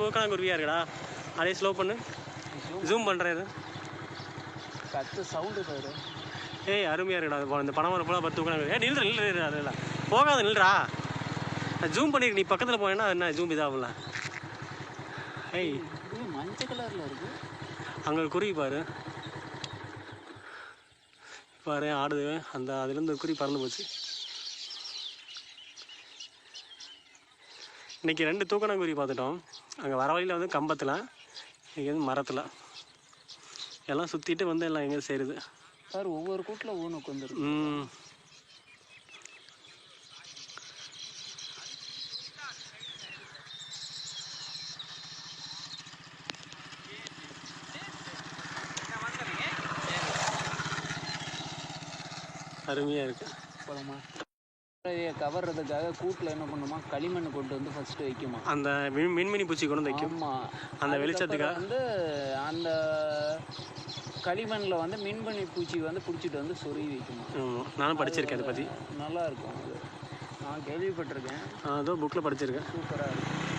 தூக்கணாங்குருவியாக இருக்குடா அதே ஸ்லோ பண்ணு. ஜூம் பண்ணுறேன் இது. கத்து சவுண்டு பாரு ஏய் அருமையாக இருக்குடா. இது இந்த பணம் வரப்போ பத்து தூக்கணாங்குருவி. ஏ நில்று நில்று அது இல்லை போகாத நில்றா. ஜூம் பண்ணிருக்கு நீ பக்கத்தில் போனேன்னா என்ன ஜூம் இதாகல ஏய். மஞ்சள் கலர்ல இருக்கு. அங்கே குருவி பாரு. பாரு ஆடுது. அந்த அதுலேருந்து குருவி பறந்து போச்சு. இன்னைக்கு ரெண்டு தூக்கணாங்குருவி பார்த்துட்டோம். அங்கே வர வழியில் வந்து கம்பத்தில் இங்கே வந்து மரத்தில். எல்லாம் சுற்றிட்டு வந்து எல்லாம் எங்கே சேருது. சார் ஒவ்வொரு கூட்டில் ஒவ்வொன்று உட்காந்துருக்கு ம். அருமையாக இருக்குது போலாமா? இதை கவர்றதுக்காக கூட்டில் என்ன பண்ணுமா? களிமண் கொண்டு வந்து ஃபர்ஸ்ட் வைக்குமா? அந்த மின் மின்மினி பூச்சி கொண்டு வந்து வைக்கும். அந்த வெளிச்சத்துக்காக. வந்து அந்த களிமண்ணில் வந்து மின்மணி பூச்சி வந்து பிடிச்சிட்டு வந்து சொருகி வைக்குமா? நானும் படிச்சிருக்கேன் அதை பற்றி நல்லா இருக்கும் நான் கேள்விப்பட்டிருக்கேன். அதோ புக்கில் படிச்சிருக்கேன். சூப்பராக இருக்கும்